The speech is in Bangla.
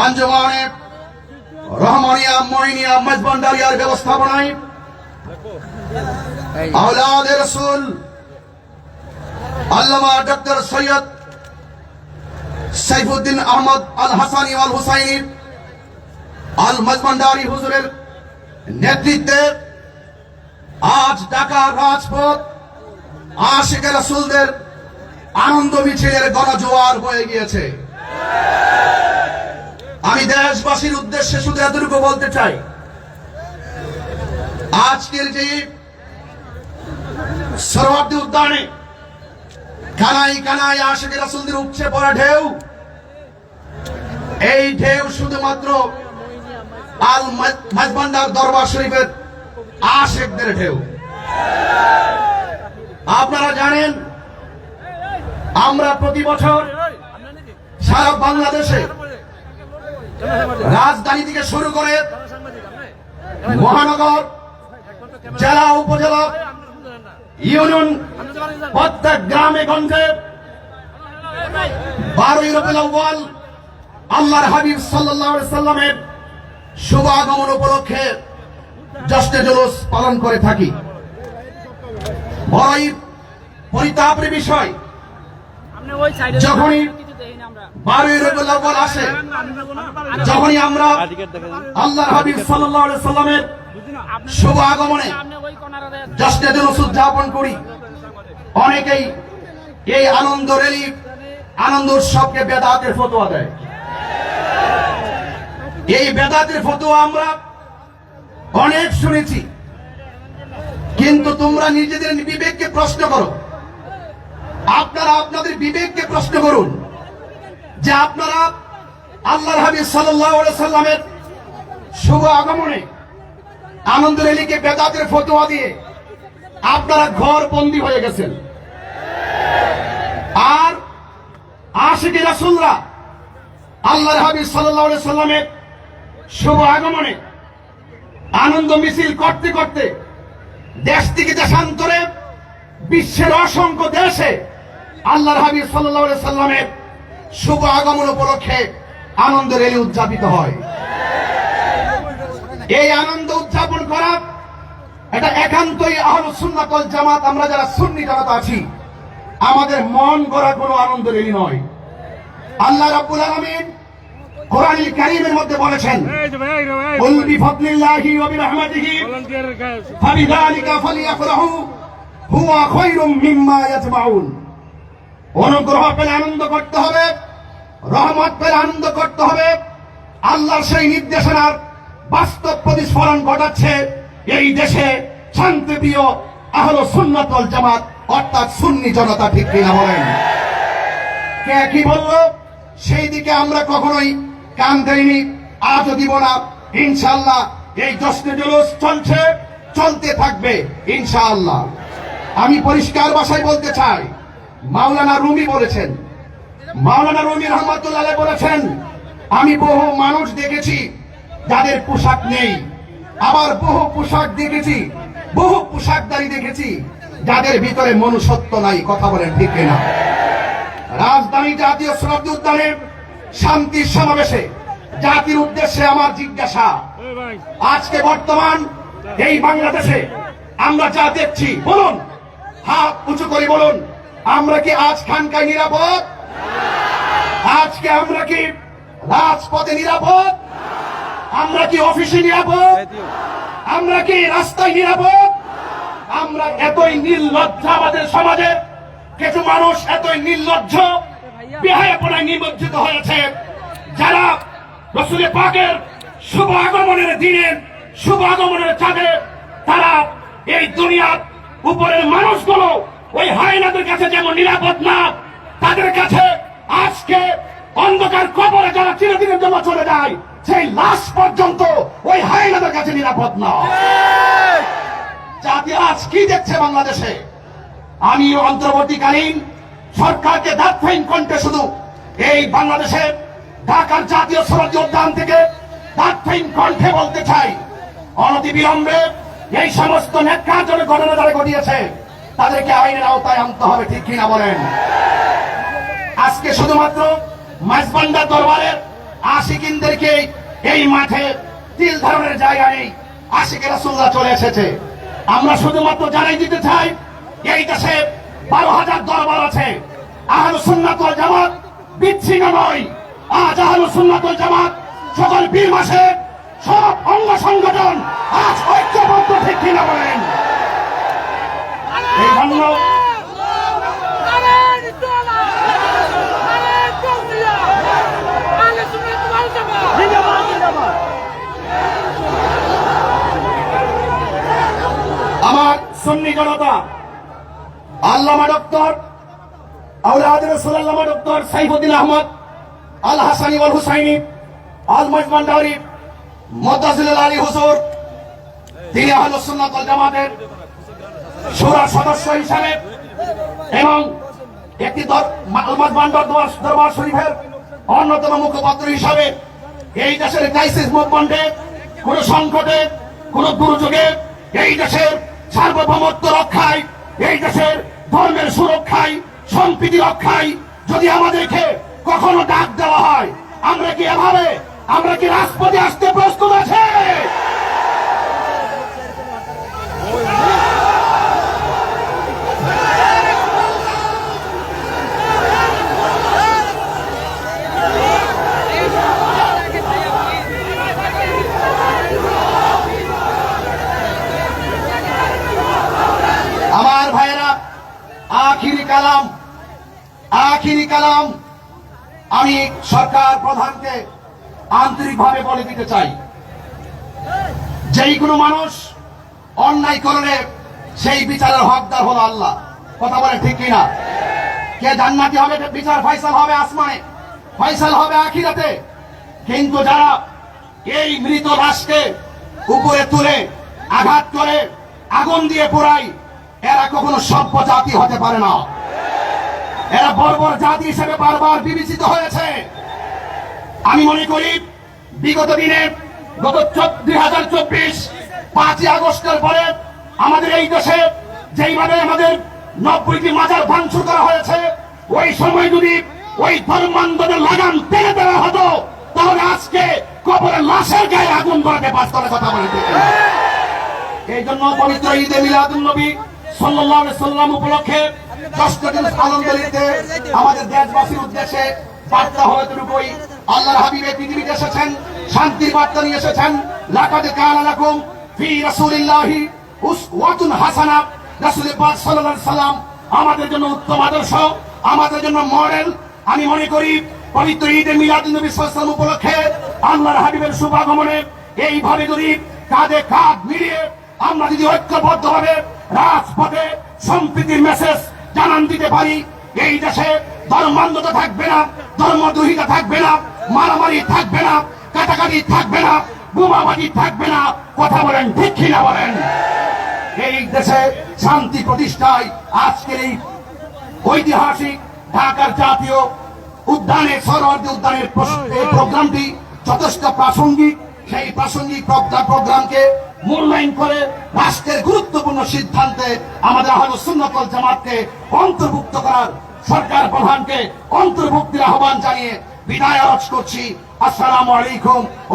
আঞ্জমানে রহমানিয়া মইনিয়া মেজবান্ডারিয়ার ব্যবস্থাপনায় আওলাদ রসুল আল্লামা ডক্টর সৈয়দ সাইফুদ্দিন আহমদ আল হাসানি আল হুসাইনি আল মজমান্ডারি হুজুরের নেতৃত্বে আজ ঢাকা রাজপথ আশিক রসুলদের আনন্দ মিছিলের গণজোয়ার হয়ে গিয়েছে। আমি দেশবাসীর উদ্দেশ্যে শুধু এতটুকু বলতে চাই। আজকের যে সরোয়ার্দী উদ্যানে কানাই কানাই আশেখ রাসুলদের উপচে পড়া ঢেউ, এই ঢেউ শুধুমাত্র আল মাজবান্ডার দরবার শরীফের আশেকদের ঢেউ। আপনারা জানেন, আমরা প্রতি বছর সারা বাংলাদেশে রাজধানী থেকে শুরু করে মহানগর জেলা উপজেলা ইউনিয়ন প্রত্যেক গ্রামে গঞ্জে বারোই রবিউল আউয়াল আল্লাহর হাবিব সাল্লাল্লাহু সাল্লামের শুভ আগমন উপলক্ষে জশ্নে জুলুস পালন করে থাকি। বড়ই পরিতাপের বিষয় যখনই আসে। যখনই আমরা আল্লাহর হাবিব আলাইহি সাল্লামের শুভ আগমনে জশ্নে জুলুস উদযাপন করি, অনেকেই এই আনন্দ রেলি আনন্দ উৎসবকে বেদাতের ফতোয়া দেয়। এই বেদাতের ফতোয়া আমরা অনেক শুনেছি। কিন্তু তোমরা নিজেদের বিবেককে প্রশ্ন করো। আপনারা আপনাদের বিবেককে প্রশ্ন করুন। যে আপনারা আল্লাহর হাবিব সাল্লামের শুভ আগমনে আনন্দ রেলিকে বেদাতের ফতোয়া দিয়ে আপনারা ঘর বন্দি হয়ে গেছেন। আর আশিকি রাসুলরা আল্লাহর হাবিব সাল্লাল্লাহু সাল্লামের শুভ আগমনে আনন্দ মিছিল করতে করতে দেশ থেকে দেশান্তরে বিশ্বের অসংখ্য দেশে আল্লাহর হাবিব আলাইহি সাল্লামের শুভ আগমন উপলক্ষে আনন্দ রেলি উদযাপিত হয়। এই আনন্দ উদযাপন করা এটা একান্তই সুন্নাতল জামাত, আমরা যারা সুন্নি জামাত আছি, আমাদের মন গড়া কোনো আনন্দ রেলি নয়। আল্লাহ রাব্বুল আলামিন কোরআনুল কারীমের মধ্যে বলেছেন, কুল বিফদলিল্লাহি ওয়া বিরহমাতিহি, ফাবিযালিকা ফালিয়াফরাহু, হুয়া খায়রুম মিম্মা ইয়াজমাউন। অনুগ্রহ পেলে আনন্দ করতে হবে, রহমত পেলে আনন্দ করতে হবে। আল্লাহর সেই নির্দেশনার বাস্তব প্রতিস্ফলন ঘটাচ্ছে এই দেশে শান্তিপ্রিয় আহল সুন্নাতল জামাত, অর্থাৎ সুন্নি জনতা ঠিক কিনা বলেন? কে কি বলল? সেই দিকে আমরা কখনোই কান দেইনি আজ দিব না। ইনশাল্লাহ এই জশ্নে জুলুস চলছে, চলতে থাকবে, ইনশাআল্লাহ। আমি পরিষ্কার ভাষায় বলতে চাই মাওলানা রুমি বলেছেন। মাওলানা রুমি রহমতুল্লাহ বলেছেন, আমি বহু মানুষ দেখেছি যাদের পোশাক নেই। আবার বহু পোশাক দেখেছি, বহু পোশাকদারি দেখেছি যাদের ভিতরে মনুষ্যত্ব নাই। কথা বলেন ঠিক না রাজধানী জাতীয় শ্রদ্ধ উদ্যানে শান্তির সমাবেশে জাতির উদ্দেশ্যে আমার জিজ্ঞাসা, আজকে বর্তমান এই বাংলাদেশে আমরা যা দেখছি, বলুন, হাত উঁচু করে বলুন। আমরা কি আজ খানকায় নিরাপদ? আজকে আমরা কি রাজপথে নিরাপদ? আমরা কি অফিসে নিরাপদ? আমরা কি রাস্তায় নিরাপদ? আমরা এতই নির্লজ্জ আমাদের সমাজে, কিছু মানুষ এতই নির্লজ্জ, বিহায়পনায় নিমজ্জিত হয়েছে। যারা রসুলের পাকের শুভ আগমনের দিনে, শুভ আগমনের চাঁদে, তারা এই দুনিয়ার উপরের মানুষগুলো ওই হায়নাদের কাছে যেমন নিরাপদ না, তাদের কাছে আজকে অন্ধকার কবরে যারা চিরদিনের জন্য চলে যায়, সেই লাশ পর্যন্ত ওই হায়নাদের কাছে নিরাপদ না। জাতি আজ কি দেখছে বাংলাদেশে? আমি অন্তর্বর্তীকালীন সরকারকে দাঁতহীন কণ্ঠে শুধু এই বাংলাদেশে ঢাকার জাতীয় সরহদ উদ্যান থেকে দাঁতহীন কণ্ঠে বলতে চাই। অনতিবিলম্বে এই সমস্ত নেকাজনের ঘটনা যারা ঘটিয়েছে। তাদেরকে আইনের আওতায় আনতে হবে, ঠিক কিনা বলেন? আজকে শুধুমাত্র মাঝবান্ডা দরবারের আশিকিনদেরকে এই মাঠে তিল ধারণের জায়গা নেই। আশিকে রাসুল্লাহ চলে এসেছে। আমরা শুধুমাত্র জানাই দিতে চাই, এই দেশে বারো হাজার দরবার আছে। আহল সুন্নাতল জামাত বিচ্ছিন্ন নয়। আজ আহল সুন্নাতল জামাত সকল বীর মাসে সব অঙ্গ সংগঠন আজ ঐক্যবদ্ধ, ঠিক কিনা বলেন? আমার সন্নি জনতা আল্লামা ডক্টর আউলাদ রসুল ডক্টর সাইফুদ্দিন আহমদ, আল হাসানি আল হুসাইনি, আল মজমান ডাউরি মদাসুল আলী হুসুর তিনি আহল সুন্নাত জামাতের সুরা সদস্য হিসাবে এবং একটি দরবার শরীফের অন্যতম মুখপাত্র হিসাবে এই দেশের ক্রাইসিস মুভমেন্টে কোন সংকটে, কোন দুর্যোগে এই দেশের সার্বভৌমত্ব রক্ষায়, এই দেশের ধর্মের সুরক্ষায়, সম্প্রীতি রক্ষায় যদি আমাদেরকে কখনো ডাক দেওয়া হয়, আমরা কি এভাবে, আমরা কি রাষ্ট্রপতি আসতে প্রস্তুত আছে? কালাম আখিরি কালাম আমি সরকার প্রধানকে আন্তরিকভাবে বলে দিতে চাই। যেই কোনো মানুষ অন্যায় করলে সেই বিচারের হকদার হলো আল্লাহ। কথা বলে ঠিক কিনা? কে জান্নাতি হবে বিচার ফয়সাল হবে আসমানে? ফয়সাল হবে আখিরাতে। কিন্তু যারা এই মৃত লাশকে উপরে তুলে আঘাত করে, আগুন দিয়ে পোড়াই এরা কখনো সভ্য জাতি হতে পারে না। এরা বর্বর জাতি হিসেবে বারবার বিবেচিত হয়েছে। আমি মনে করি, বিগত দিনে, গত দুই হাজার চব্বিশ, পাঁচই আগস্টের পরে আমাদের এই দেশে যেইভাবে আমাদের নব্বইটি মাজার ভাঙচুর করা হয়েছে, ওই সময় যদি ওই ধর্মান্ধদের লাগাম টেনে দেওয়া হতো, তাহলে আজকে কবরে লাশের গায়ে আগুন ধরাতে বাস্তবে কথা বলে এই জন্য পবিত্র ঈদে মিলাদুল নবী সাল্লাল্লাহু আলাইহি সাল্লাম উপলক্ষে ষষ্ঠ দিন আনন্দ নিতে আমাদের দেশবাসীর উদ্দেশ্যে বার্তা আল্লাহর হাবিবে পৃথিবীতে এসেছেন, শান্তির বার্তা নিয়ে এসেছেন। লাকাদ ফি রাসূলিল্লাহি উসওয়াতুন হাসানা। পাক সাল্লাল্লাহু সাল্লাম আমাদের জন্য উত্তম আদর্শ, আমাদের জন্য মডেল। আমি মনে করি, পবিত্র ঈদে মিলাদুল নবী সাল্লাল্লাহু উপলক্ষে আল্লাহর হাবিবের শুভাগমনে এইভাবে যদি কাঁধে কাঁধ মিলিয়ে আমরা যদি ঐক্যবদ্ধ ভাবে রাজপথে সম্প্রীতির মেসেজ জানান দিতে পারি, এই দেশে ধর্মান্ধতা থাকবে না, ধর্মদ্রোহিতা থাকবে না, মারামারি থাকবে না, কাটাকাটি থাকবে না, বোমাবাজি থাকবে না, কথা বলেন ঠিক কিনা বলেন। এই দেশে শান্তি প্রতিষ্ঠায় আজকের এই ঐতিহাসিক ঢাকার জাতীয় উদ্যানের সরোয়ার্দী উদ্যানের প্রোগ্রামটি যথেষ্ট প্রাসঙ্গিক। সেই প্রাসঙ্গিক প্রোগ্রাম- প্রোগ্রামকে মূল্যায়ন করে রাষ্ট্রের গুরুত্বপূর্ণ সিদ্ধান্তে আমাদের আহল সুন্নতল জামাতকে অন্তর্ভুক্ত করার সরকার প্রধানকে অন্তর্ভুক্তির আহ্বান জানিয়ে বিদায় আরজ করছি। আসসালামু আলাইকুম ও